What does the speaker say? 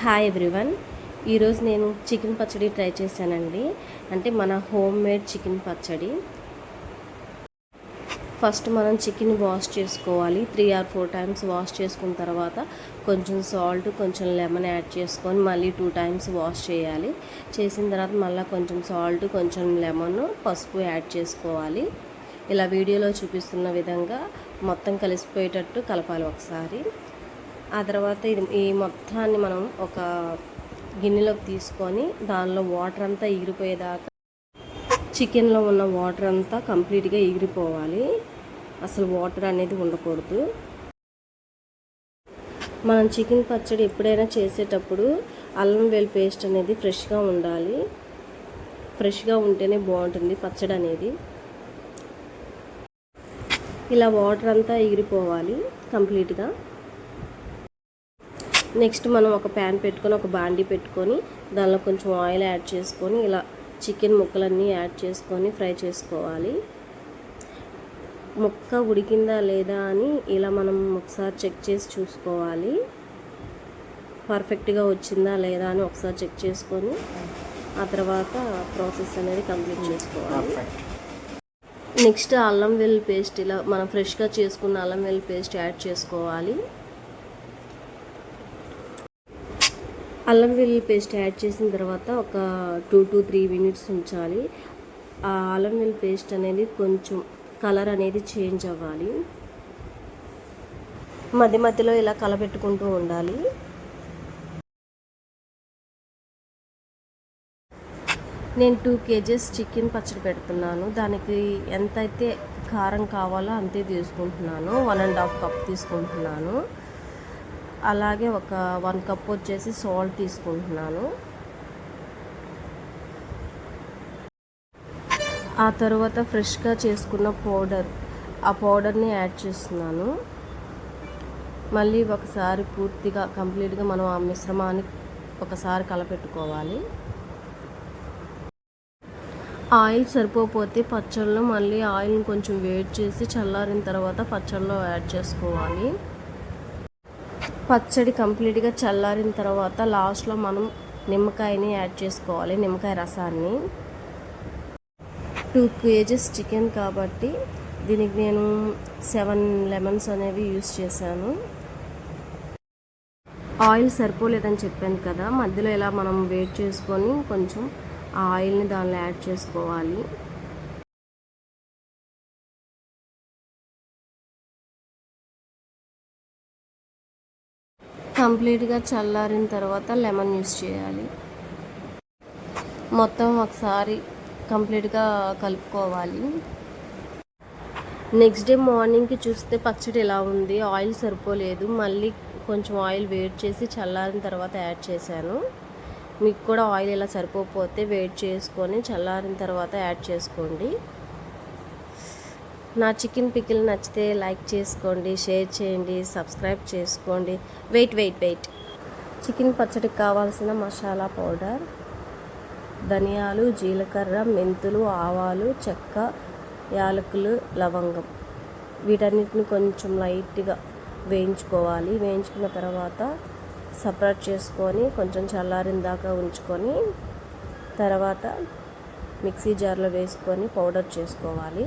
Hi everyone ఈరోజు నేను chicken పచ్చడి ట్రై చేశానండి. అంటే మన హోమ్ మేడ్ చికెన్ పచ్చడి. ఫస్ట్ మనం చికెన్ వాష్ చేసుకోవాలి. Three or four times wash చేసుకున్న తర్వాత కొంచెం సాల్ట్ కొంచెం లెమన్ యాడ్ చేసుకొని మళ్ళీ టూ టైమ్స్ వాష్ చేయాలి. చేసిన తర్వాత మళ్ళీ కొంచెం సాల్ట్ కొంచెం లెమన్ పసుపు యాడ్ చేసుకోవాలి. ఇలా వీడియోలో చూపిస్తున్న విధంగా మొత్తం కలిసిపోయేటట్టు కలపాలి ఒకసారి. ఆ తర్వాత ఇది ఈ మొత్తాన్ని మనం ఒక గిన్నెలోకి తీసుకొని దానిలో వాటర్ అంతా ఎగిరిపోయేదాకా చికెన్లో ఉన్న వాటర్ అంతా కంప్లీట్గా ఎగిరిపోవాలి అసలు వాటర్ అనేది ఉండకూడదు. మనం చికెన్ పచ్చడి ఎప్పుడైనా చేసేటప్పుడు అల్లం వెల్లి పేస్ట్ అనేది ఫ్రెష్గా ఉండాలి. ఫ్రెష్గా ఉంటేనే బాగుంటుంది పచ్చడి అనేది. ఇలా వాటర్ అంతా ఎగిరిపోవాలి కంప్లీట్గా. నెక్స్ట్ మనం ఒక ప్యాన్ పెట్టుకొని ఒక బాండీ పెట్టుకొని దానిలో కొంచెం ఆయిల్ యాడ్ చేసుకొని ఇలా చికెన్ ముక్కలన్నీ యాడ్ చేసుకొని ఫ్రై చేసుకోవాలి. ముక్క ఉడికిందా లేదా అని ఇలా మనం ఒకసారి చెక్ చేసి చూసుకోవాలి. పర్ఫెక్ట్గా వచ్చిందా లేదా అని ఒకసారి చెక్ చేసుకొని ఆ తర్వాత ప్రాసెస్ అనేది కంప్లీట్ చేసుకోవాలి. నెక్స్ట్ అల్లం వెల్లి పేస్ట్ ఇలా మనం ఫ్రెష్గా చేసుకున్న అల్లం వెల్లి పేస్ట్ యాడ్ చేసుకోవాలి. అల్లం వెల్లుల్లి పేస్ట్ యాడ్ చేసిన తర్వాత ఒక టూ టు త్రీ మినిట్స్ ఉంచాలి. ఆ అల్లం వెల్లుల్లి పేస్ట్ అనేది కొంచెం కలర్ అనేది చేంజ్ అవ్వాలి. మధ్య మధ్యలో ఇలా కలపెట్టుకుంటూ ఉండాలి. నేను టూ కేజెస్ చికెన్ పచ్చడి పెడుతున్నాను. దానికి ఎంత అయితే కారం కావాలో అంతే తీసుకుంటున్నాను. వన్ అండ్ హాఫ్ కప్ తీసుకుంటున్నాను. అలాగే ఒక వన్ కప్ వచ్చేసి సాల్ట్ తీసుకుంటున్నాను. ఆ తర్వాత ఫ్రెష్గా చేసుకున్న పౌడర్ ఆ పౌడర్ని యాడ్ చేస్తున్నాను. మళ్ళీ ఒకసారి పూర్తిగా కంప్లీట్గా మనం ఆ మిశ్రమాన్ని ఒకసారి కలపెట్టుకోవాలి. ఆయిల్ సరిపోతే పచ్చళ్ళలో మళ్ళీ ఆయిల్ని కొంచెం వేడి చేసి చల్లారిన తర్వాత పచ్చళ్ళలో యాడ్ చేసుకోవాలి. పచ్చడి కంప్లీట్గా చల్లారిన తర్వాత లాస్ట్లో మనం నిమ్మకాయని యాడ్ చేసుకోవాలి నిమ్మకాయ రసాన్ని. టూ కేజెస్ చికెన్ కాబట్టి దీనికి నేను సెవెన్ లెమన్స్ అనేవి యూస్ చేశాను. ఆయిల్ సరిపోలేదని చెప్పాను కదా మధ్యలో ఇలా మనం వేట్ చేసుకొని కొంచెం ఆ ఆయిల్ని దానిలో యాడ్ చేసుకోవాలి. కంప్లీట్గా చల్లారిన తర్వాత లెమన్ యూస్ చేయాలి. మొత్తం ఒకసారి కంప్లీట్గా కలుపుకోవాలి. నెక్స్ట్ డే మార్నింగ్కి చూస్తే పచ్చడి ఎలా ఉంది ఆయిల్ సరిపోలేదు మళ్ళీ కొంచెం ఆయిల్ వేడి చేసి చల్లారిన తర్వాత యాడ్ చేశాను. మీకు కూడా ఆయిల్ ఇలా సరిపోతే వేడి చేసుకొని చల్లారిన తర్వాత యాడ్ చేసుకోండి. నా చికెన్ పికిల్ నచ్చితే లైక్ చేసుకోండి షేర్ చేయండి సబ్స్క్రైబ్ చేసుకోండి. Wait wait wait. చికెన్ పచ్చడికి కావాల్సిన మసాలా పౌడర్ ధనియాలు జీలకర్ర మెంతులు ఆవాలు చెక్క యాలకులు లవంగం. వీటన్నిటిని కొంచెం లైట్గా వేయించుకోవాలి. వేయించుకున్న తర్వాత సపరేట్ చేసుకొని కొంచెం చల్లారిన దాకా ఉంచుకొని తర్వాత మిక్సీ జార్లో వేసుకొని పౌడర్ చేసుకోవాలి.